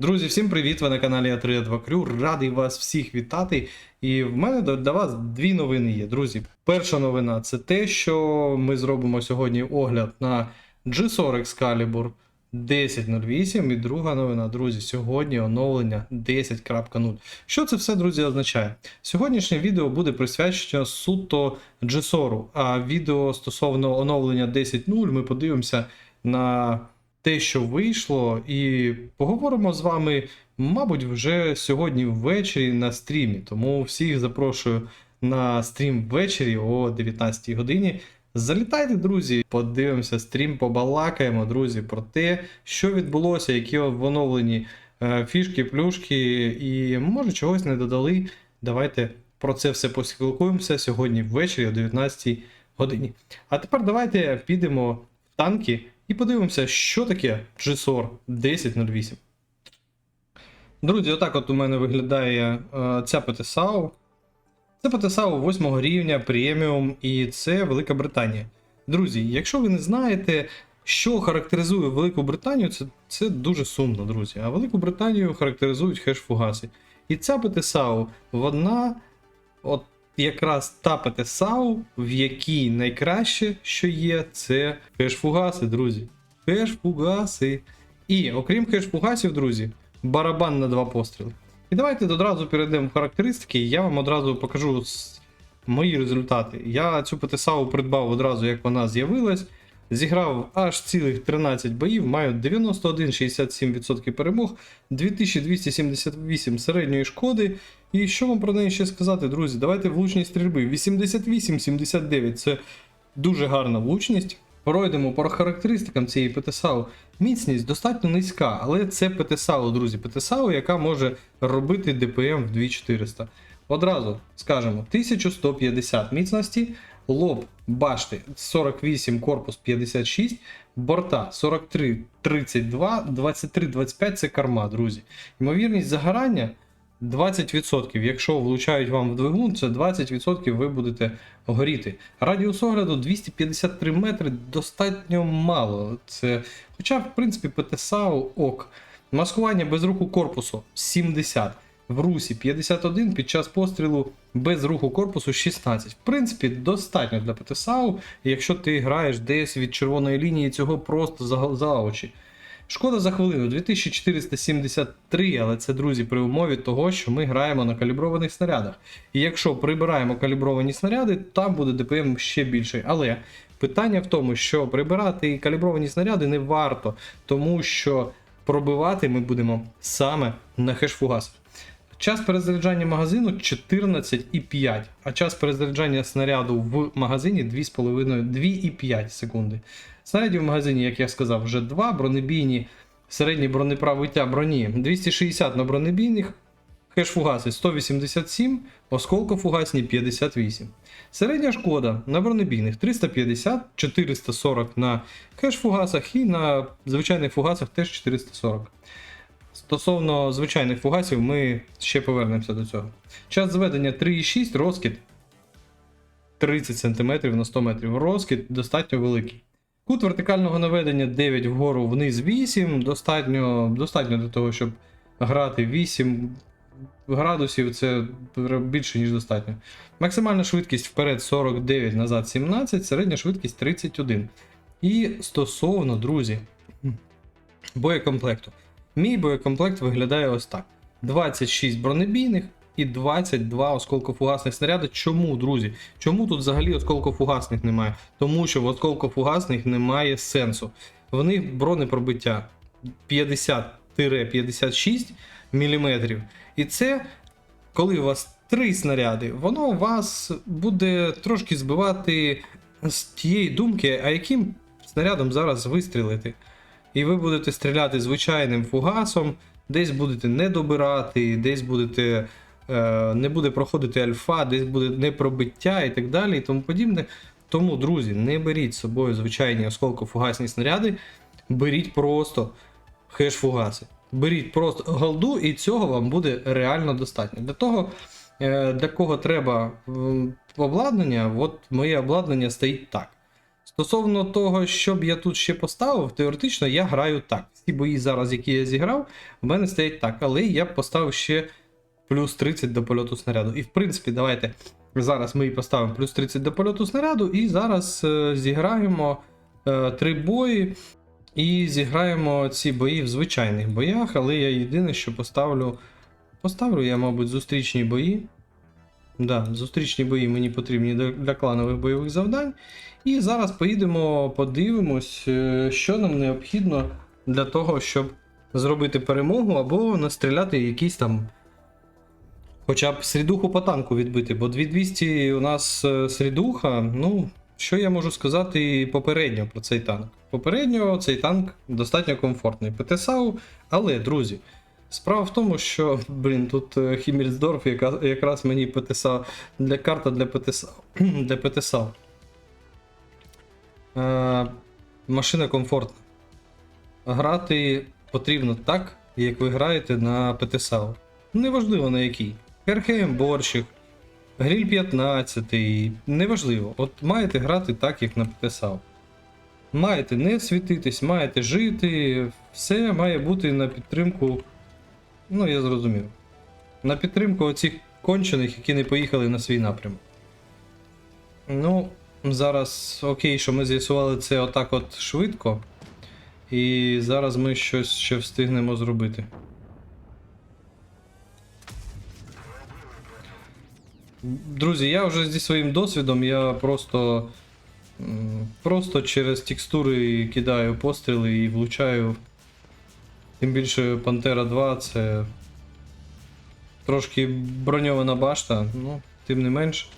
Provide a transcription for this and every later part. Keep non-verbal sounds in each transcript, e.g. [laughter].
Друзі, всім привіт! Ви на каналі А32 Крю. Радий вас всіх вітати. І в мене до вас дві новини є. Друзі, перша новина це те, що ми зробимо сьогодні огляд на G40 Excalibur 10.08. І друга новина, друзі, сьогодні оновлення 10.0. Що це все, друзі, означає? Сьогоднішнє відео буде присвячено суто G40, а відео стосовно оновлення 10.0 ми подивимося на те, що вийшло, і поговоримо з вами, мабуть, вже сьогодні ввечері на стрімі. Тому всіх запрошую на стрім ввечері о 19 годині. Залітайте, друзі, подивимося стрім, побалакаємо, друзі, про те, що відбулося, які оновлені е, фішки, плюшки, і може чогось не додали. Давайте про це все поспілкуємося сьогодні ввечері о 19 годині. А тепер давайте підемо в танки і подивимося, що таке GSOR 1008. Друзі, отак от у мене виглядає е, ця ПТСАУ. Це ПТСАУ 8 рівня преміум, і це Велика Британія. Друзі, якщо ви не знаєте, що характеризує Велику Британію, це, це дуже сумно, друзі. А Велику Британію характеризують хеш-фугаси. І ця ПТСАУ, вона от якраз та ПТСАУ, в якій найкраще, що є, це хеш-фугаси, друзі. Хеш-фугаси. І окрім хеш-фугасів, друзі, барабан на два постріли. І давайте одразу перейдемо в характеристики, я вам одразу покажу мої результати. Я цю ПТСАУ придбав одразу, як вона з'явилась. Зіграв аж цілих 13 боїв, маю 91,67% перемог, 2278 середньої шкоди. І що вам про неї ще сказати, друзі? Давайте влучність стрільби. 88-79 це дуже гарна влучність. Пройдемо по характеристикам цієї ПТСАУ. Міцність достатньо низька, але це ПТСАУ, друзі. ПТСАУ, яка може робити ДПМ в 2400. Одразу скажемо 1150 міцності, лоб башти 48, корпус 56, борта 43, 32, 23, 25 це корма, друзі. Ймовірність загорання 20%. Якщо влучають вам в двигун, це 20% ви будете горіти. Радіус огляду 253 метри достатньо мало. Це, хоча, в принципі, ПТСАУ ок. Маскування без руху корпусу 70. В русі 51 під час пострілу без руху корпусу 16. В принципі, достатньо для ПТСАУ, якщо ти граєш десь від червоної лінії, цього просто за, за очі. Шкода за хвилину 2473, але це, друзі, при умові того, що ми граємо на каліброваних снарядах. І якщо прибираємо калібровані снаряди, там буде ДПМ ще більший. Але питання в тому, що прибирати калібровані снаряди не варто, тому що пробивати ми будемо саме на хешфугасах. Час перезаряджання магазину 14,5, а час перезаряджання снаряду в магазині 2,5 2,5 секунди. Снарядів в магазині, як я сказав, вже 2, бронебійні, середнє бронепробиття броні 260 на бронебійних, хеш-фугаси 187, осколкофугасні 58. Середня шкода на бронебійних 350, 440 на хеш-фугасах і на звичайних фугасах теж 440. Стосовно звичайних фугасів, ми ще повернемося до цього. Час зведення 3,6, розкид 30 см на 100 метрів. Розкид достатньо великий. Кут вертикального наведення 9 вгору вниз 8. Достатньо, достатньо для того, щоб грати 8 градусів, це більше, ніж достатньо. Максимальна швидкість вперед 49, назад 17, середня швидкість 31. І стосовно, друзі, боєкомплекту. Мій боєкомплект виглядає ось так: 26 бронебійних і 22 осколкофугасних снаряди. Чому, друзі? Чому тут взагалі осколкофугасних немає? Тому що в осколкофугасних немає сенсу. В них бронепробиття 50-56 мм. І це, коли у вас три снаряди, воно вас буде трошки збивати з тієї думки, а яким снарядом зараз вистрілити. І ви будете стріляти звичайним фугасом, десь будете не добирати, десь будете. Е, Не буде проходити альфа, десь буде непробиття і так далі, і тому подібне. Тому, друзі, не беріть з собою звичайні осколкофугасні снаряди, беріть просто хеш-фугаси. Беріть просто голду, і цього вам буде реально достатньо. Для того, е, для кого треба обладнання, от моє обладнання стоїть так. Стосовно того, що б я тут ще поставив, теоретично я граю так. Всі бої зараз, які я зіграв, в мене стоять так, але я б поставив ще плюс 30 до польоту снаряду. І в принципі, давайте зараз ми і поставимо плюс 30 до польоту снаряду, і зараз е, зіграємо е, три бої. І зіграємо ці бої в звичайних боях, але я єдине, що поставлю. Поставлю я, мабуть, зустрічні бої. Да, зустрічні бої мені потрібні для, кланових бойових завдань. І зараз поїдемо, подивимось, е, що нам необхідно для того, щоб зробити перемогу або настріляти якісь там. Хоча б срідуху по танку відбити, бо 2200 у нас е, срідуха. Ну, що я можу сказати попередньо про цей танк? Попередньо цей танк достатньо комфортний. ПТСАУ, але, друзі, справа в тому, що, [laughs] блін, тут е, Хіммельсдорф якраз мені ПТСА для карта для ПТСАУ. [clears throat] для ПТСАУ. Е, машина комфортна. Грати потрібно так, як ви граєте на ПТСАУ. Неважливо на який. РХМ борщик, Гріль 15, неважливо. От маєте грати так, як на ПТСАУ. Маєте не світитись, маєте жити, все має бути на підтримку. Ну, я зрозумів. На підтримку оцих кончених, які не поїхали на свій напрямок. Ну, зараз окей, що ми з'ясували це отак от швидко. І зараз ми щось ще встигнемо зробити. Друзі, я вже зі своїм досвідом, я просто. Просто через текстури кидаю постріли і влучаю. Тим більше Пантера 2 це трошки броньована башта, ну, тим не менш.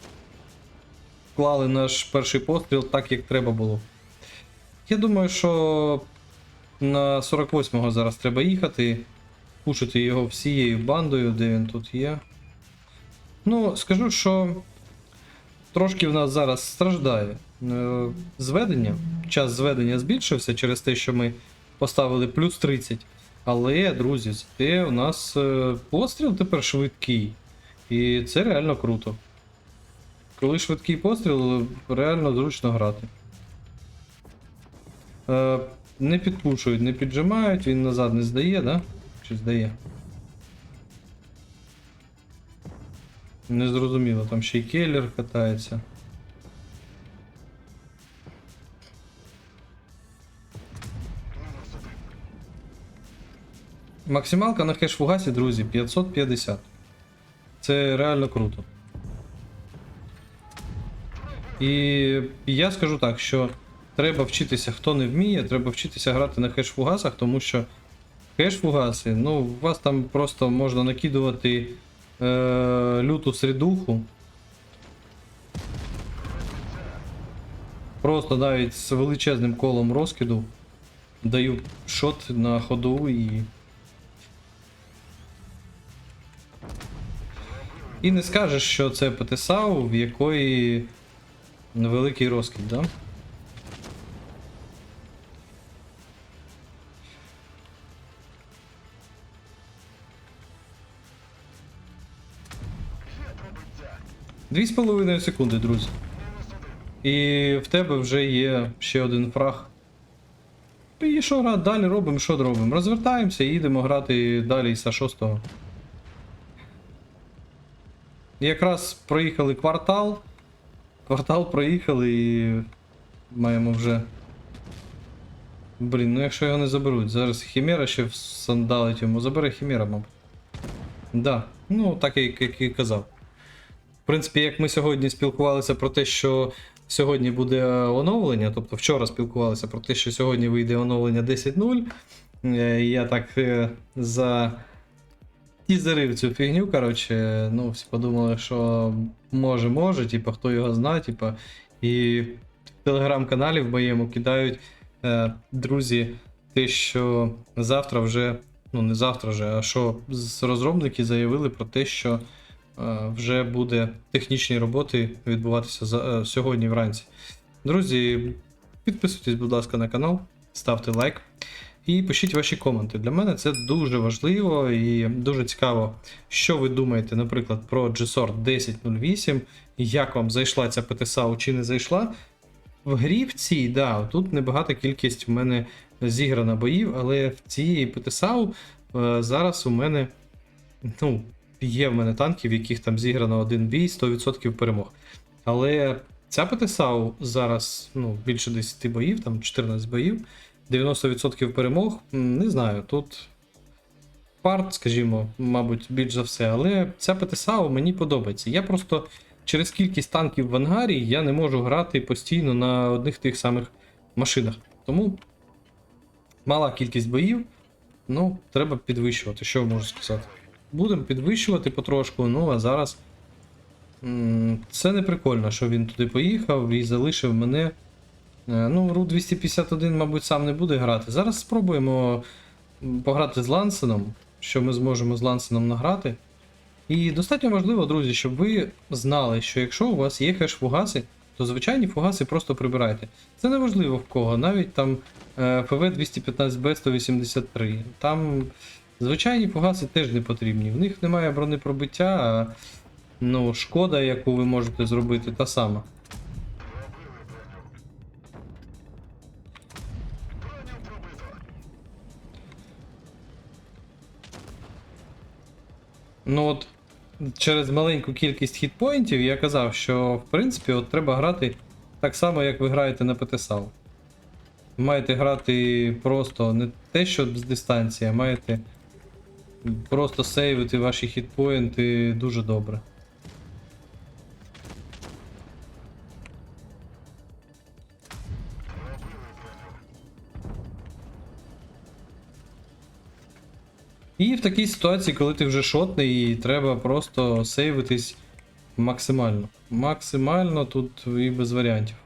Вклали наш перший постріл так, як треба було. Я думаю, що на 48-го зараз треба їхати, пушити його всією бандою, де він тут є. Ну, скажу, що трошки в нас зараз страждає е, зведення. Час зведення збільшився через те, що ми поставили плюс 30. Але, друзі, зате у нас е, постріл тепер швидкий. І це реально круто. Коли швидкий постріл, реально зручно грати. Е, не підпушують, не піджимають, він назад не здає, да? Чи здає? Незрозуміло, там ще й келлер катається. Максималка на хеш-фугасі, друзі, 550. Це реально круто. І я скажу так, що треба вчитися, хто не вміє, треба вчитися грати на хеш-фугасах, тому що хеш-фугаси, ну, у вас там просто можна накидувати е, люту середуху. Просто навіть з величезним колом розкиду даю шот на ходу і. І не скажеш, що це ПТСАУ, в якої невеликий розкид, да? Дві з половиною секунди, друзі. І в тебе вже є ще один фраг. І що далі робимо, що робимо? Розвертаємося і їдемо грати далі із 6 Якраз проїхали квартал. Квартал проїхали і маємо вже. Блін, ну якщо його не заберуть, зараз Хімера ще всандалить йому. Забере Хімера, мабуть. Да, ну так як, як і казав. Принципі, як ми сьогодні спілкувалися про те, що сьогодні буде оновлення, тобто вчора спілкувалися про те, що сьогодні вийде оновлення 10.0. е, Я так е, за тізерив цю фігню, коротше, ну, всі подумали, що може, може, типу, хто його знає, типу, і в телеграм-каналі в моєму кидають е, друзі, те, що завтра вже, ну не завтра вже, а що з розробники заявили про те, що е, вже буде технічні роботи відбуватися за, е, сьогодні вранці. Друзі, підписуйтесь, будь ласка, на канал, ставте лайк. І пишіть ваші коменти. Для мене це дуже важливо і дуже цікаво, що ви думаєте, наприклад, про GSOR 1008, як вам зайшла ця PTSAU чи не зайшла. в грі в цій, да, тут небагата кількість в мене зіграна боїв, але в цій ПТСАУ е, зараз у мене ну, є в мене танки, в яких там зіграно один бій, 100% перемог. Але ця ПТСАУ зараз ну, більше 10 боїв, там 14 боїв, 90% перемог. Не знаю, тут парт, скажімо, мабуть, більш за все, але ця ПТСАУ мені подобається. Я просто через кількість танків в ангарі я не можу грати постійно на одних тих самих машинах. Тому мала кількість боїв, ну, треба підвищувати. Що можу сказати? Будемо підвищувати потрошку, ну а зараз. Це не прикольно, що він туди поїхав і залишив мене. Е, Ну, Ру 251, мабуть, сам не буде грати. Зараз спробуємо пограти з Лансеном, що ми зможемо з Лансеном награти. І достатньо важливо, друзі, щоб ви знали, що якщо у вас є хеш-фугаси, то звичайні фугаси просто прибирайте. Це не важливо в кого, навіть там е, ФВ 215Б 183. Там звичайні фугаси теж не потрібні. В них немає бронепробиття, а ну, шкода, яку ви можете зробити, та сама. Ну от через маленьку кількість хітпоінтів я казав, що в принципі от треба грати так само, як ви граєте на ПТСАУ. Маєте грати просто не те, що з дистанції, а маєте просто сейвити ваші хітпоінти дуже добре. І в такій ситуації, коли ти вже шотний, і треба просто сейвитись максимально. Максимально тут і без варіантів.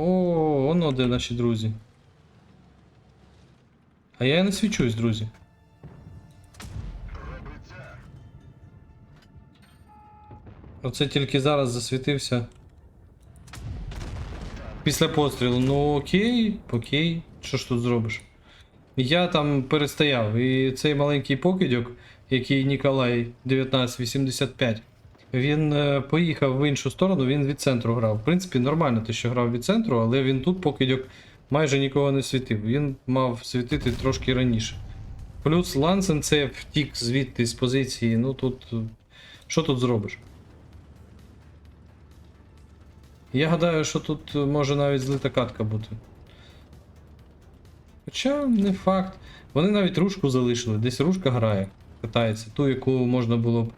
О, воно де наші друзі. А я не свічусь, друзі. Оце тільки зараз засвітився. Після пострілу. Ну окей, окей, що ж тут зробиш? Я там перестояв, і цей маленький покидьок, який Ніколай 1985, він е, поїхав в іншу сторону, він від центру грав. В принципі, нормально те, що грав від центру, але він тут покидьок майже нікого не світив. Він мав світити трошки раніше. Плюс Лансен це втік звідти з позиції. Ну тут. е, Що тут зробиш? Я гадаю, що тут е, може навіть злита катка бути. Хоча не факт. Вони навіть рушку залишили, десь рушка грає, катається. Ту, яку можна було б.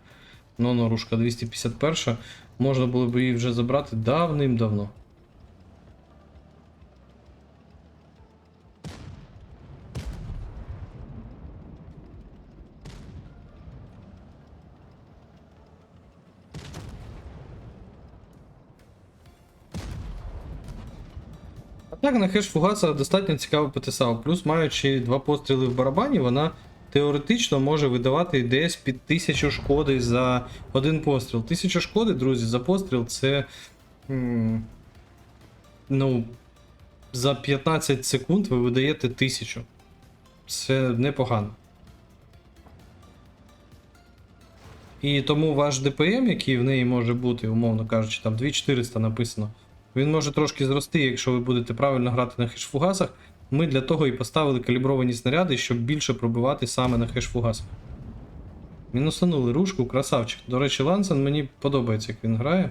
Ну, ну, рушка 251, можна було б її вже забрати давним-давно. Так, на хеш фугаса достатньо цікаво ПТСАУ. Плюс маючи два постріли в барабані, вона теоретично може видавати десь під 1000 шкоди за один постріл. 1000 шкоди, друзі, за постріл це. Ну. За 15 секунд ви видаєте 1000. Це непогано. І тому ваш ДПМ, який в неї може бути, умовно кажучи, там 2400 написано, він може трошки зрости, якщо ви будете правильно грати на хешфугасах. Ми для того і поставили калібровані снаряди, щоб більше пробивати саме на хешфугасах. Мінусанули рушку, красавчик. До речі, Лансен мені подобається, як він грає.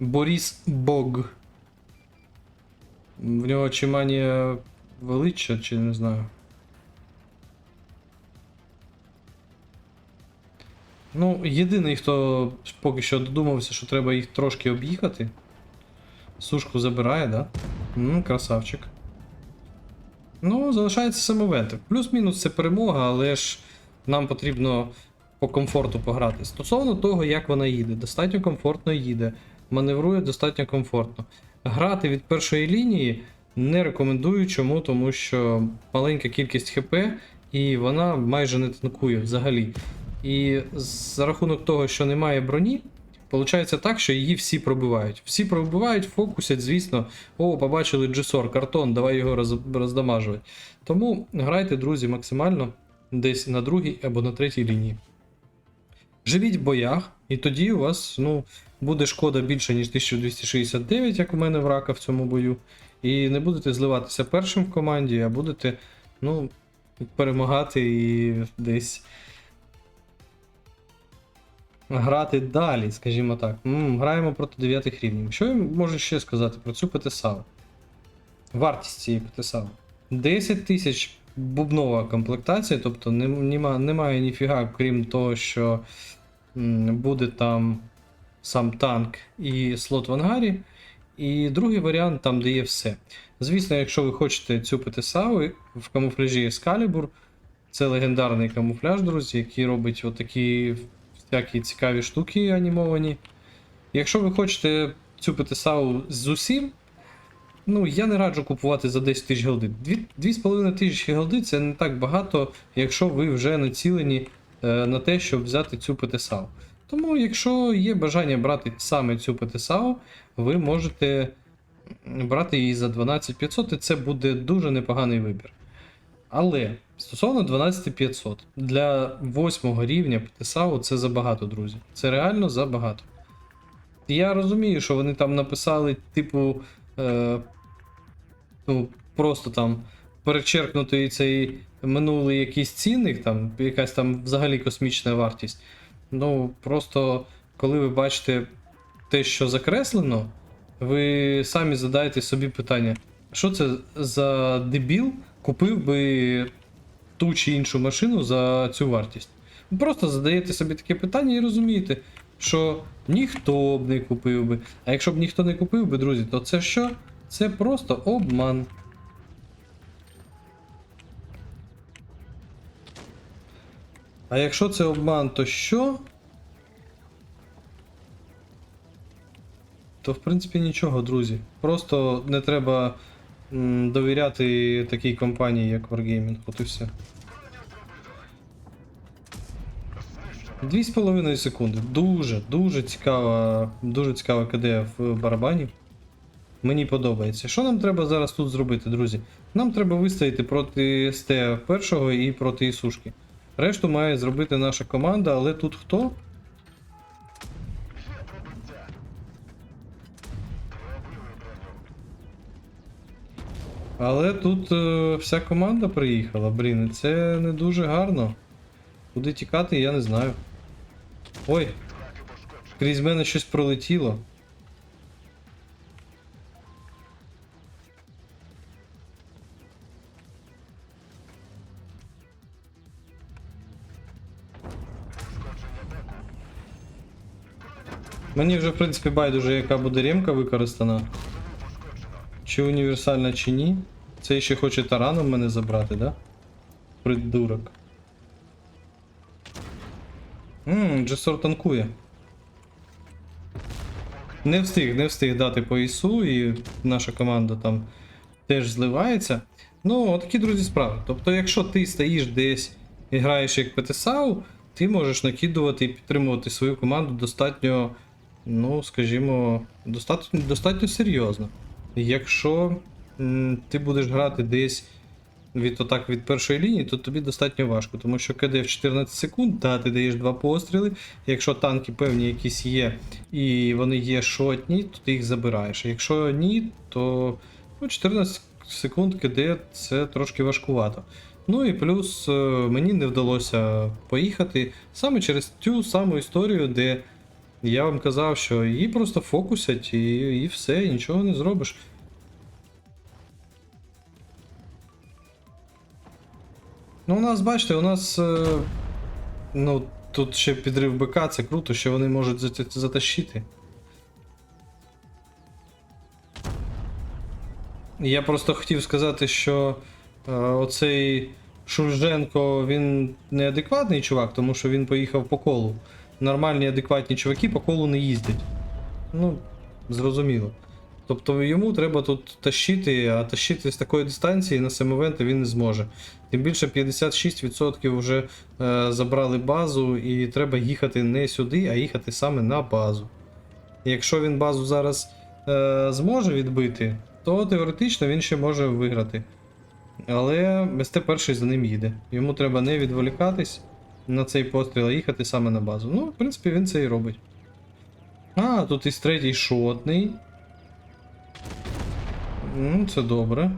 Боріс Бог. В нього чи манія величчя, чи не знаю. Ну, єдиний, хто поки що додумався, що треба їх трошки об'їхати. Сушку забирає, да? Ну, красавчик. Ну, залишається самовентик. Плюс-мінус це перемога, але ж нам потрібно по комфорту пограти. Стосовно того, як вона їде, достатньо комфортно їде, маневрує достатньо комфортно. Грати від першої лінії не рекомендую. Чому? Тому що маленька кількість ХП і вона майже не танкує взагалі. І за рахунок того, що немає броні, Получається так, що її всі пробивають. Всі пробивають, фокусять, звісно. О, побачили Джесор, картон, давай його роз, роздамажувати. Тому грайте, друзі, максимально десь на другій або на третій лінії. Живіть в боях, і тоді у вас ну, буде шкода більше, ніж 1269, як у мене в рака в цьому бою. І не будете зливатися першим в команді, а будете ну, перемагати і десь грати далі, скажімо так. М, граємо проти 9 рівнів. Що я можу ще сказати про цю ПТСАВ? Вартість цієї ПТСАВ. 10 тисяч бубнова комплектація, тобто нема, немає ніфіга, крім того, що буде там сам танк і слот в ангарі. І другий варіант там, де є все. Звісно, якщо ви хочете цю ПТСАВ в камуфляжі Excalibur, це легендарний камуфляж, друзі, який робить отакі всякі цікаві штуки анімовані. Якщо ви хочете цю ПТСАУ з усім, ну я не раджу купувати за 10 тисяч голди. 2,5 тисячі голди це не так багато, якщо ви вже націлені е, на те, щоб взяти цю ПТСАУ. Тому, якщо є бажання брати саме цю ПТСАУ, ви можете брати її за 12500, і це буде дуже непоганий вибір. Але стосовно 12500, для 8 рівня ПТСАУ це забагато, друзі. Це реально забагато. Я розумію, що вони там написали, типу, е, ну, просто там перечеркнутий цей минулий якийсь цінник, там, якась там взагалі космічна вартість. Ну, просто коли ви бачите те, що закреслено, ви самі задаєте собі питання, що це за дебіл купив би ту чи іншу машину за цю вартість? Просто задаєте собі таке питання і розумієте, що ніхто б не купив би. А якщо б ніхто не купив би, друзі, то це що? Це просто обман. А якщо це обман, то що? То в принципі нічого, друзі. Просто не треба довіряти такій компанії, як Wargaming. От і все. Дві з половиною секунди. Дуже, дуже цікава, дуже цікава КД в барабані. Мені подобається. Що нам треба зараз тут зробити, друзі? Нам треба вистояти проти СТ першого і проти Ісушки. Решту має зробити наша команда, але тут хто? Але тут е, вся команда приїхала, блін, і це не дуже гарно. Куди тікати, я не знаю. Ой, крізь мене щось пролетіло. Мені вже, в принципі, байдуже, яка буде ремка використана. Чи універсальна, чи ні. Це ще хоче тараном мене забрати, да? Придурок. Ммм, Джесор танкує. Не встиг, не встиг дати по ІСу, і наша команда там теж зливається. Ну, такі, друзі, справи. Тобто, якщо ти стоїш десь і граєш як ПТСАУ, ти можеш накидувати і підтримувати свою команду достатньо, ну, скажімо, достатньо, достатньо серйозно. Якщо ти будеш грати десь від отак від першої лінії, то тобі достатньо важко, тому що КД в 14 секунд, да, ти даєш два постріли. Якщо танки певні якісь є, і вони є шотні, то ти їх забираєш. Якщо ні, то ну, 14 секунд КД це трошки важкувато. Ну і плюс е, мені не вдалося поїхати саме через цю саму історію, де я вам казав, що її просто фокусять і, і все, і нічого не зробиш. Ну, у нас, бачите, у нас. Е, ну, тут ще підрив БК, це круто, що вони можуть зат- затащити. Я просто хотів сказати, що е, оцей Шульженко він неадекватний чувак, тому що він поїхав по колу. Нормальні адекватні чуваки по колу не їздять. Ну, зрозуміло. Тобто йому треба тут тащити, а тащити з такої дистанції на семивенти він не зможе. Тим більше 56% вже е, забрали базу, і треба їхати не сюди, а їхати саме на базу. Якщо він базу зараз е, зможе відбити, то теоретично він ще може виграти. Але СТ перший за ним їде. Йому треба не відволікатись, на цей постріл, їхати саме на базу. Ну, в принципі, він це і робить. А, тут і третій шотний. Ну, це добре.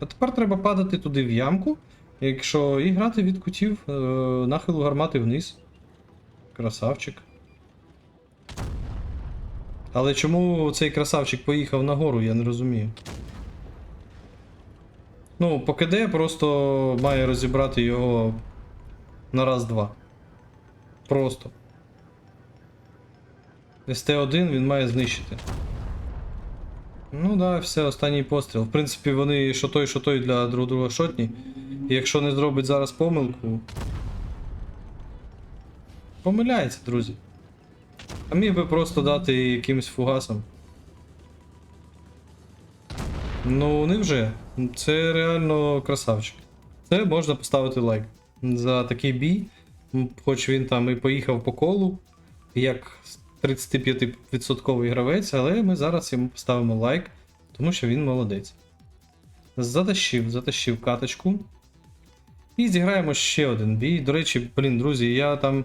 А тепер треба падати туди в ямку, якщо і грати від кутів е, нахилу гармати вниз. Красавчик. Але чому цей красавчик поїхав нагору, я не розумію. Ну, по КД просто має розібрати його на раз-два. Просто. СТ-1 він має знищити. Ну да, все, останній постріл. В принципі, вони що той, що той для друг друга шотні. І якщо не зробить зараз помилку. Помиляється, друзі. А міг би просто дати якимось фугасом. Ну, невже. Це реально красавчик. Це можна поставити лайк. За такий бій, хоч він там і поїхав по колу, як 35% гравець, але ми зараз йому поставимо лайк, тому що він молодець. Затащив, затащив каточку. І зіграємо ще один бій. До речі, блін, друзі, я там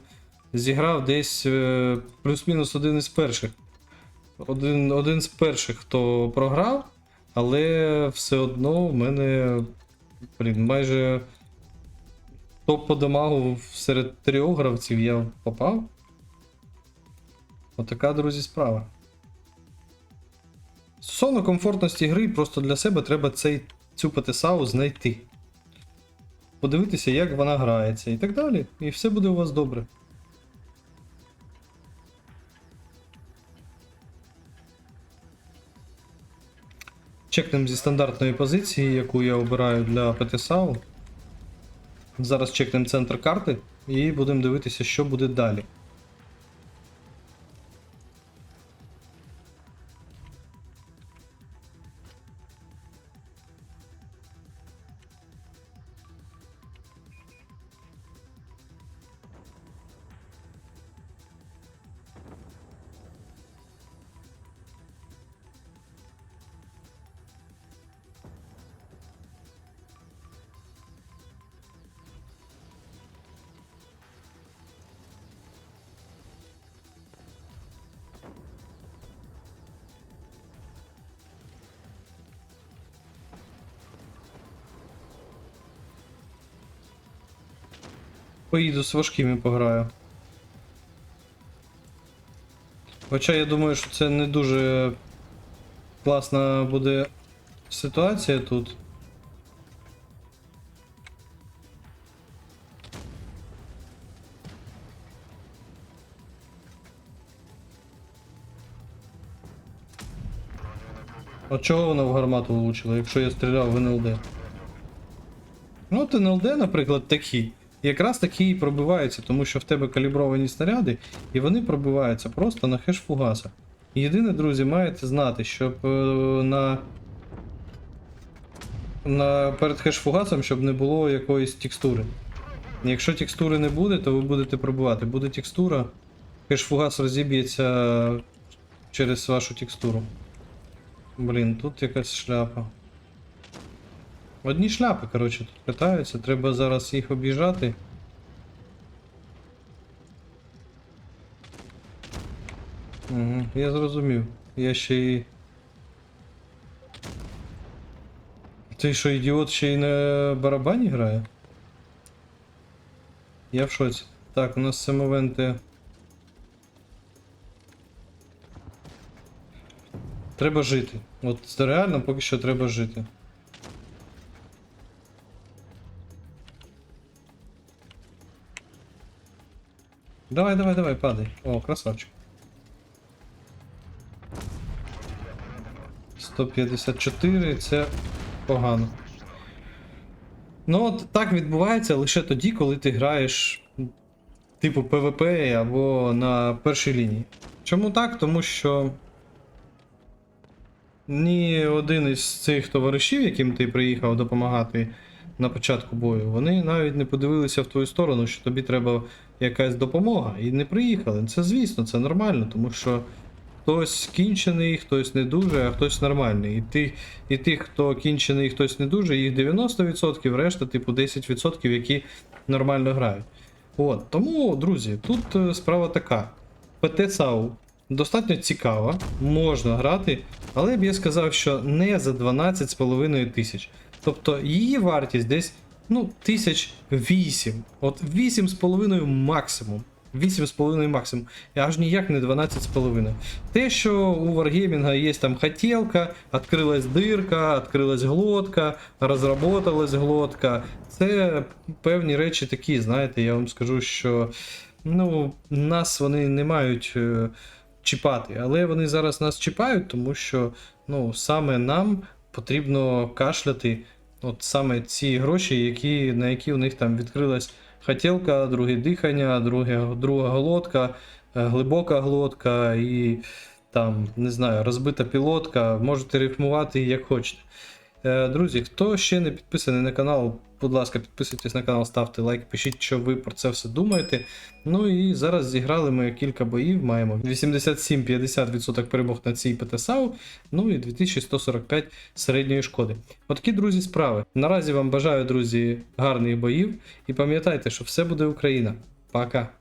зіграв десь е, плюс-мінус один із перших. Один, один з перших, хто програв, але все одно в мене блін, майже топ по дамагу серед трьох гравців я попав. Отака, друзі, справа. Стосовно комфортності гри, просто для себе треба цей, цю ПТСАУ знайти. Подивитися, як вона грається і так далі. І все буде у вас добре. Чекнемо зі стандартної позиції, яку я обираю для ПТСАУ. Зараз чекнемо центр карти і будемо дивитися, що буде далі. Поїду з важкими пограю. Хоча я думаю, що це не дуже класна буде ситуація тут. От чого вона в гармату влучила, якщо я стріляв в НЛД? Ну, от НЛД, наприклад, такі. Якраз такі і пробиваються, тому що в тебе калібровані снаряди, і вони пробиваються просто на хеш фугаса. Єдине, друзі, маєте знати, щоб е, на. На перед хеш-фугасом, щоб не було якоїсь текстури. Якщо текстури не буде, то ви будете пробивати. Буде текстура, хеш-фугас розіб'ється через вашу текстуру. Блін, тут якась шляпа. Одні шляпи, коротше, тут питаються, треба зараз їх об'їжджати. Угу, я зрозумів. Я ще й. Ти що, ідіот ще й на барабані грає? Я в шоці. Так, у нас самовенти. Треба жити. От реально поки що треба жити. Давай, давай, давай, падай. О, красавчик. 154, це погано. Ну, от так відбувається лише тоді, коли ти граєш типу ПВП або на першій лінії. Чому так? Тому що ні один із цих товаришів, яким ти приїхав допомагати на початку бою, вони навіть не подивилися в твою сторону, що тобі треба якась допомога, і не приїхали. Це звісно, це нормально, тому що хтось кінчений, хтось не дуже, а хтось нормальний. І, ти, і тих, хто кінчений, і хтось не дуже, їх 90%, решта, типу, 10%, які нормально грають. От, тому, друзі, тут е, справа така. ПТ САУ достатньо цікава, можна грати, але б я сказав, що не за 12,5 тисяч. Тобто її вартість десь ну, тисяч 8. От 8,5 максимум. 8,5 максимум. Аж ніяк не 12,5. Те, що у Wargaming є там хотілка, відкрилась дирка, відкрилась глотка, розработалась глотка. Це певні речі такі, знаєте, я вам скажу, що ну, нас вони не мають е, чіпати, але вони зараз нас чіпають, тому що ну, саме нам потрібно кашляти от саме ці гроші, які, на які у них там відкрилась хотілка, друге дихання, друге, друга глотка, е, глибока глотка і там, не знаю, розбита пілотка. Можете рифмувати як хочете. Е, Друзі, хто ще не підписаний на канал, будь ласка, підписуйтесь на канал, ставте лайк, пишіть, що ви про це все думаєте. Ну і зараз зіграли ми кілька боїв, маємо 87-50% перемог на цій ПТСАУ, ну і 2145 середньої шкоди. Отакі, друзі, справи. Наразі вам бажаю, друзі, гарних боїв і пам'ятайте, що все буде Україна. Пока!